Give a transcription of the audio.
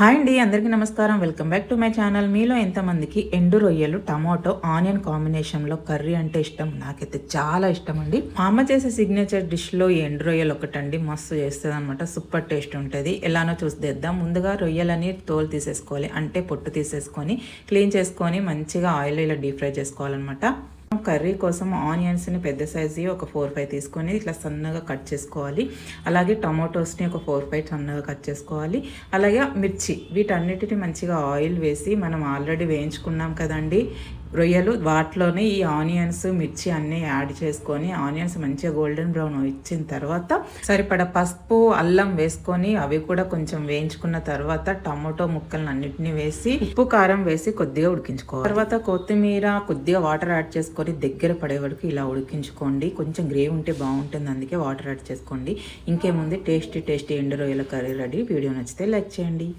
Hi అండి అందరికీ నమస్కారం. Welcome back to my channel. మీలో ఎంతమందికి ఎండు రొయ్యలు టమాటో ఆనియన్ కాంబినేషన్లో కర్రీ అంటే ఇష్టం? నాకైతే చాలా ఇష్టం అండి మా అమ్మ చేసే సిగ్నేచర్ డిష్లో ఈ ఎండు రొయ్యలు ఒకటండి. మస్తు చేస్తుంది అనమాట సూపర్ టేస్ట్ ఉంటుంది. ఎలానో చూసేద్దాం ముందుగా రొయ్యలని తోలు తీసేసుకోవాలి. అంటే పొట్టు తీసేసుకొని క్లీన్ చేసుకొని మంచిగా ఆయిల్ ఇలా డీప్ ఫ్రై చేసుకోవాలన్నమాట. కర్రీ కోసం ఆనియన్స్ని పెద్ద సైజు ఒక ఫోర్ ఫైవ్ తీసుకొని ఇట్లా సన్నగా కట్ చేసుకోవాలి. అలాగే టమాటోస్ని ఒక ఫోర్ ఫైవ్ సన్నగా కట్ చేసుకోవాలి. అలాగే మిర్చి వీటన్నిటిని మంచిగా ఆయిల్ వేసి మనం ఆల్రెడీ వేయించుకున్నాం కదండి. రొయ్యలు వాటిలోనే ఈ ఆనియన్స్ మిర్చి అన్నీ యాడ్ చేసుకొని ఆనియన్స్ మంచిగా గోల్డెన్ బ్రౌన్ ఇచ్చిన తర్వాత సరిపడ పసుపు అల్లం వేసుకొని అవి కూడా కొంచెం వేయించుకున్న తర్వాత టమాటో ముక్కలను అన్నిటిని వేసి ఉప్పు కారం వేసి కొద్దిగా ఉడికించుకోవాలి. తర్వాత కొత్తిమీర కొద్దిగా వాటర్ యాడ్ చేసుకొని దగ్గర పడే వరకు ఇలా ఉడికించుకోండి. కొంచెం గ్రేవీ ఉంటే బాగుంటుంది అందుకే వాటర్ యాడ్ చేసుకోండి. ఇంకేముంది? టేస్టీ టేస్టీ ఎండు రొయ్యల కర్రీ రెడీ. వీడియో నచ్చితే లైక్ చేయండి.